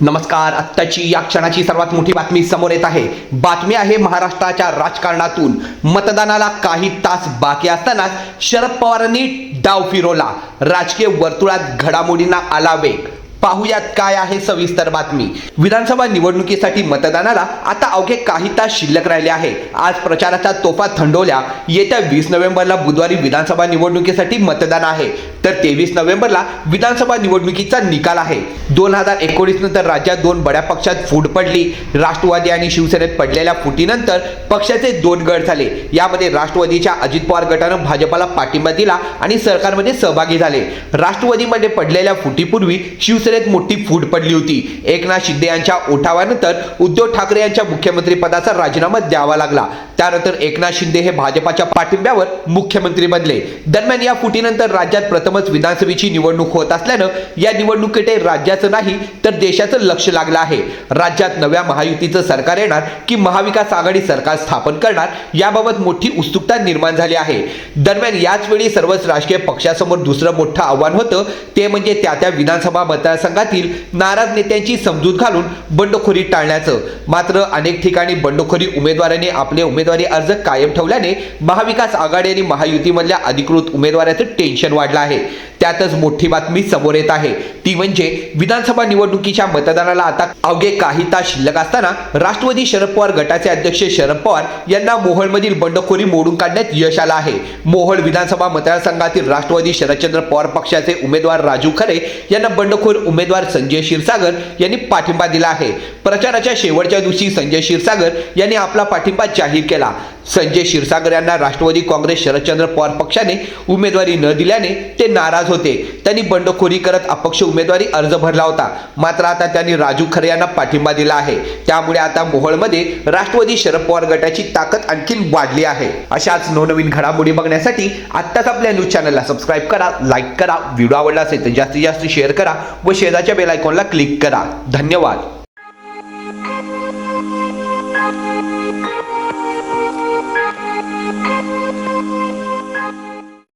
नमस्कार आत्ताची या क्षणाची सर्वात मोठी बातमी समोर येत आहे. बातमी आहे महाराष्ट्राच्या राजकारणातून. मतदानाला काही तास बाकी असतानाच शरद पवारांनी डाव फिरवला. राजकीय वर्तुळात घडामोडींना आला वेग पाहुयात काय आहे सविस्तर बातमी. विधानसभा निवडणुकीसाठी मतदानाला आता अवघे काही तास शिल्लक राहिले आहे. आज प्रचाराचा तोफा थंडवल्या येत्या वीस नोव्हेंबरला बुधवारी विधानसभा निवडणुकीसाठी मतदान आहे. तर तेवीस नोव्हेंबरला विधानसभा निवडणुकीचा निकाल आहे. दोन हजार एकोणीस नंतर राज्यात दोन बड्या पक्षात फूट पडली. राष्ट्रवादी आणि शिवसेनेत पडलेल्या फुटीनंतर पक्षाचे दोन गट झाले. यामध्ये राष्ट्रवादीच्या अजित पवार गटानं भाजपाला पाठिंबा दिला आणि सरकारमध्ये सहभागी झाले. राष्ट्रवादीमध्ये पडलेल्या फुटीपूर्वी शिवसेनेत मोठी फूट पडली होती. एकनाथ शिंदे यांच्या उठावानंतर उद्धव ठाकरे यांच्या मुख्यमंत्रीपदाचा राजीनामा द्यावा लागला. त्यानंतर एकनाथ शिंदे हे भाजपाच्या पाठिंब्यावर मुख्यमंत्री बनले. दरम्यान या फुटीनंतर राज्यात प्रथमच विधानसभेची निवडणूक होत असल्यानं या निवडणुकीकडे राज्याचं नाही तर देशाचं लक्ष लागलं आहे. राज्यात नव्या महायुतीचं सरकार येणार की महाविकास आघाडी सरकार स्थापन करणार याबाबत मोठी उत्सुकता निर्माण झाली आहे. दरम्यान याच वेळी सर्वच राजकीय पक्षासमोर दुसरं मोठं आव्हान होतं ते म्हणजे त्या त्या विधानसभा मतदारसंघातील नाराज नेत्यांची समजूत घालून बंडखोरी टाळण्याचं. मात्र अनेक ठिकाणी बंडखोरी उमेदवाराने आपले उमेदवारी अर्ज कायम ठेवल्याने महाविकास आघाडी आणि महायुतीमधल्या अधिकृत उमेदवाराचं टेन्शन वाढलं आहे. त्यातच मोठी बातमी समोर येत आहे. ती म्हणजे विधानसभा निवडणुकीच्या मतदानाला आता अवघे काही तास शिल्लक असताना राष्ट्रवादी शरद पवार गटाचे अध्यक्ष शरद पवार यांना मोहोळमधील बंडखोरी मोडून काढण्यात यश आलं आहे. मोहोळ विधानसभा मतदारसंघातील राष्ट्रवादी शरदचंद्र पवार पक्षाचे उमेदवार राजू खरे यांना बंडखोर उमेदवार संजय क्षीरसागर यांनी पाठिंबा दिला आहे. प्रचाराच्या शेवटच्या दिवशी संजय क्षीरसागर यांनी आपला पाठिंबा जाहीर केला. संजय क्षीरसागर यांना राष्ट्रवादी काँग्रेस शरदचंद्र पवार पक्षाने उमेदवारी न दिल्याने ते नाराज होते. त्यांनी बंडखोरी करत अपक्ष उमेदवारी अर्ज भरला होता. मात्र आता त्यांनी राजू खरे यांना पाठिंबा दिला आहे. त्यामुळे आता मोहोळमध्ये राष्ट्रवादी शरद पवार गटाची ताकद आणखीन वाढली आहे. अशाच नवनवीन घडामोडी बघण्यासाठी आत्ताच आपल्या न्यूज चॅनलला सबस्क्राईब करा लाईक करा व्हिडिओ आवडला असेल तर जास्तीत जास्त शेअर करा व शेजारच्या बेल आयकॉनला क्लिक करा. धन्यवाद.